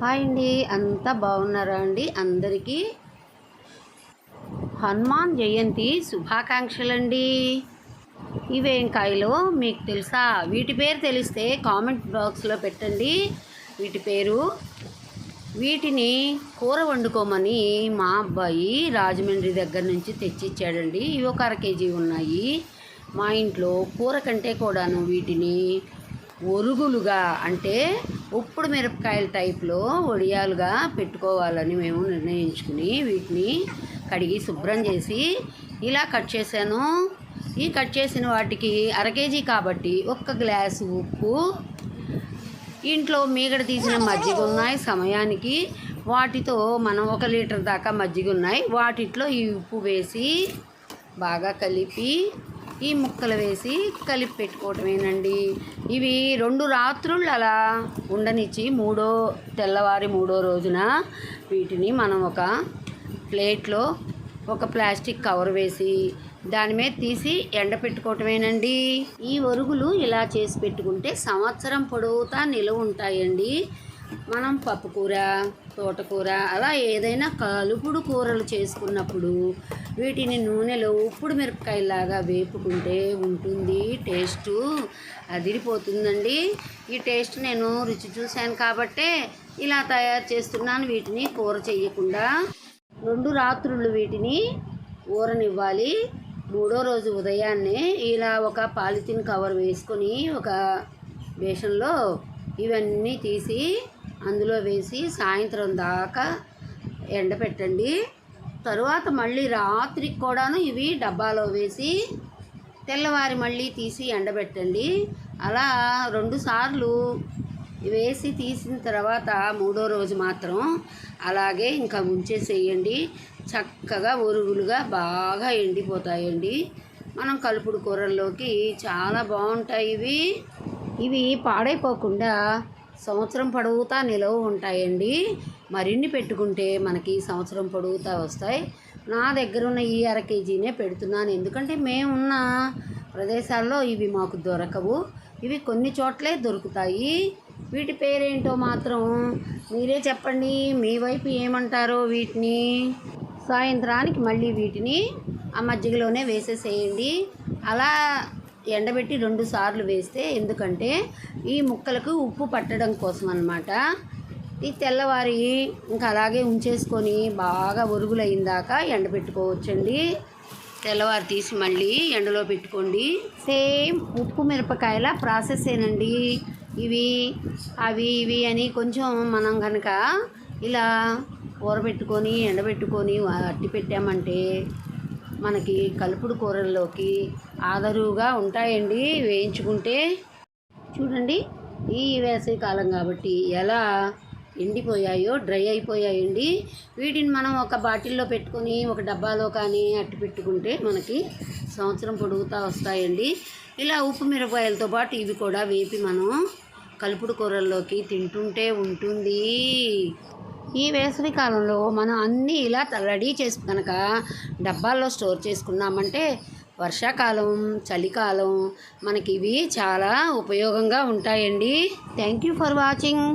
Hi అండి. అంతా బాగున్నారా అండి? అందరికీ హనుమాన్ జయంతి శుభాకాంక్షలండి. ఇవేం కాయలు మీకు తెలుసా? వీటి పేరు తెలిస్తే కామెంట్ బాక్స్లో పెట్టండి. వీటి పేరు వీటిని కూర వండుకోమని మా అబ్బాయి రాజమండ్రి దగ్గర నుంచి తెచ్చిచ్చాడండి. ఇవి ఒక అర కేజీ ఉన్నాయి. మా ఇంట్లో కూర కంటే కూడాను వీటిని ఒరుగులుగా అంటే ఉప్పుడు మిరపకాయల టైప్లో వడియాలుగా పెట్టుకోవాలని మేము నిర్ణయించుకుని వీటిని కడిగి శుభ్రం చేసి ఇలా కట్ చేశాను. ఈ కట్ చేసిన వాటికి అర కేజీ కాబట్టి ఒక్క గ్లాసు ఉప్పు ఇంట్లో మీగడ తీసిన మజ్జిగ ఉన్నాయి సమయానికి. వాటితో మనం ఒక లీటర్ దాకా మజ్జిగ ఉన్నాయి వాటిట్లో ఈ ఉప్పు వేసి బాగా కలిపి ఈ ముక్కలు వేసి కలిపి పెట్టుకోవటమేనండి. ఇవి రెండు రాత్రులు అలా ఉండనిచ్చి మూడో తెల్లవారి మూడో రోజున వీటిని మనం ఒక ప్లేట్లో ఒక ప్లాస్టిక్ కవర్ వేసి దాని మీద తీసి ఎండపెట్టుకోవటమేనండి ఈ ఒరుగులు ఇలా చేసి పెట్టుకుంటే సంవత్సరం పొడవుతా నిలువ ఉంటాయండి. మనం పప్పుకూర తోటకూర అలా ఏదైనా కలుపుడు కూరలు చేసుకున్నప్పుడు వీటిని నూనెలో ఉప్పుడు మిరపకాయలాగా వేపుకుంటే ఉంటుంది టేస్టు అదిరిపోతుందండి. ఈ టేస్ట్ నేను రుచి చూశాను కాబట్టే ఇలా తయారు చేస్తున్నాను వీటిని కూర చేయకుండా రెండు రాత్రులు వీటిని ఊరనివ్వాలి. మూడో రోజు ఉదయాన్నే ఇలా ఒక పాలిథిన్ కవర్ వేసుకొని ఒక బేషన్లో ఇవన్నీ తీసి అందులో వేసి సాయంత్రం దాకా ఎండపెట్టండి. తరువాత మళ్ళీ రాత్రికి కూడాను ఇవి డబ్బాలో వేసి తెల్లవారి మళ్ళీ తీసి ఎండబెట్టండి. అలా రెండు సార్లు వేసి తీసిన తర్వాత మూడో రోజు మాత్రం అలాగే ఇంకా ఉంచేసేయండి. చక్కగా ఒరుగులుగా బాగా ఎండిపోతాయండి. మనం కలుపుడు కూరల్లోకి చాలా బాగుంటాయి ఇవి. ఇవి పాడైపోకుండా సంవత్సరం పొడవుతా నిలవ ఉంటాయండి. మరిన్ని పెట్టుకుంటే మనకి సంవత్సరం పొడవుతా వస్తాయి. నా దగ్గర ఉన్న ఈ అర కేజీనే పెడుతున్నాను. ఎందుకంటే మేమున్న ప్రదేశాల్లో ఇవి మాకు దొరకవు. ఇవి కొన్ని చోట్లే దొరుకుతాయి. వీటి పేరేంటో మాత్రం మీరే చెప్పండి. మీ వైపు ఏమంటారో వీటిని. సాయంత్రానికి మళ్ళీ వీటిని ఆ మజ్జిగలోనే వేసేసేయండి. అలా ఎండబెట్టి రెండు సార్లు వేస్తే ఎందుకంటే ఈ ముక్కలకు ఉప్పు పట్టడం కోసం అనమాట ఈ తెల్లవారి ఇంకా అలాగే ఉంచేసుకొని బాగా ఒరుగులు ఎండబెట్టుకోవచ్చండి. తెల్లవారు తీసి మళ్ళీ ఎండలో పెట్టుకోండి. సేమ్ ఉప్పు మిరపకాయల ప్రాసెసేనండి. ఇవి అవి ఇవి అని కొంచెం మనం కనుక ఇలా ఊరబెట్టుకొని ఎండబెట్టుకొని అట్టి పెట్టామంటే మనకి కలుపుడు కూరల్లోకి ఆదరువుగా ఉంటాయండి. వేయించుకుంటే చూడండి ఈ వేసవి కాలం కాబట్టి ఎలా ఎండిపోయాయో డ్రై అయిపోయాయండి. వీటిని మనం ఒక బాటిల్లో పెట్టుకొని ఒక డబ్బాలో కానీ అట్టు పెట్టుకుంటే మనకి సంవత్సరం పొడుగుతూ వస్తాయండి. ఇలా ఉప్పు మిరపకాయలతో పాటు ఇవి కూడా వేపి మనం కలుపుడు కూరల్లోకి తింటుంటే ఉంటుంది. ఈ వేసవి కాలంలో మనం అన్నీ ఇలా రెడీ చేసి కనుక డబ్బాల్లో స్టోర్ చేసుకున్నామంటే వర్షాకాలం చలికాలం మనకి ఇవి చాలా ఉపయోగంగా ఉంటాయండి. Thank you for watching